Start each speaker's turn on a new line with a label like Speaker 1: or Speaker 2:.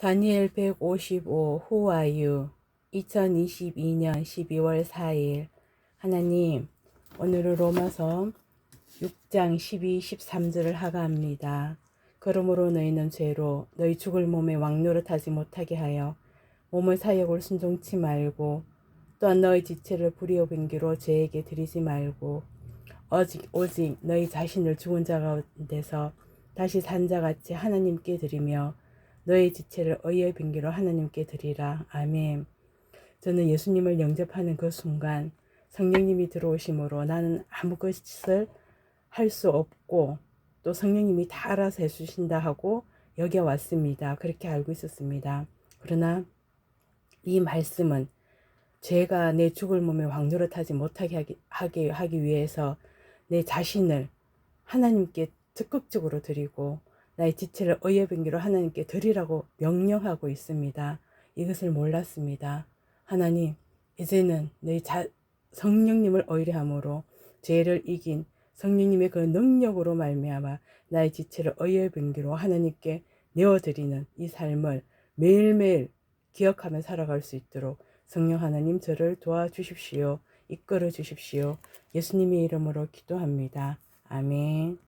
Speaker 1: 다니엘 155 Who are you? 2022년 12월 4일 하나님 오늘은 로마서 6장 12, 13절을 하가합니다. 그러므로 너희는 죄로 너희 죽을 몸에 왕노릇하지 못하게 하여 몸을 사역을 순종치 말고 또한 너희 지체를 불의의 빙기로 죄에게 드리지 말고 오직, 오직 너희 자신을 죽은 자 가운데서 다시 산 자같이 하나님께 드리며 너의 지체를 의의 빙기로 하나님께 드리라. 아멘. 저는 예수님을 영접하는 그 순간 성령님이 들어오심으로 나는 아무 것을 할 수 없고 또 성령님이 다 알아서 해주신다 하고 여기 왔습니다. 그렇게 알고 있었습니다. 그러나 이 말씀은 죄가 내 죽을 몸에 왕노릇하지 못하게 하기, 하게 하기 위해서 내 자신을 하나님께 적극적으로 드리고 나의 지체를 의의 변기로 하나님께 드리라고 명령하고 있습니다. 이것을 몰랐습니다. 하나님, 이제는 너희 자, 성령님을 의뢰함으로 죄를 이긴 성령님의 그 능력으로 말미암아 나의 지체를 의의 변기로 하나님께 내어드리는 이 삶을 매일매일 기억하며 살아갈 수 있도록 성령 하나님 저를 도와주십시오. 이끌어 주십시오. 예수님의 이름으로 기도합니다. 아멘.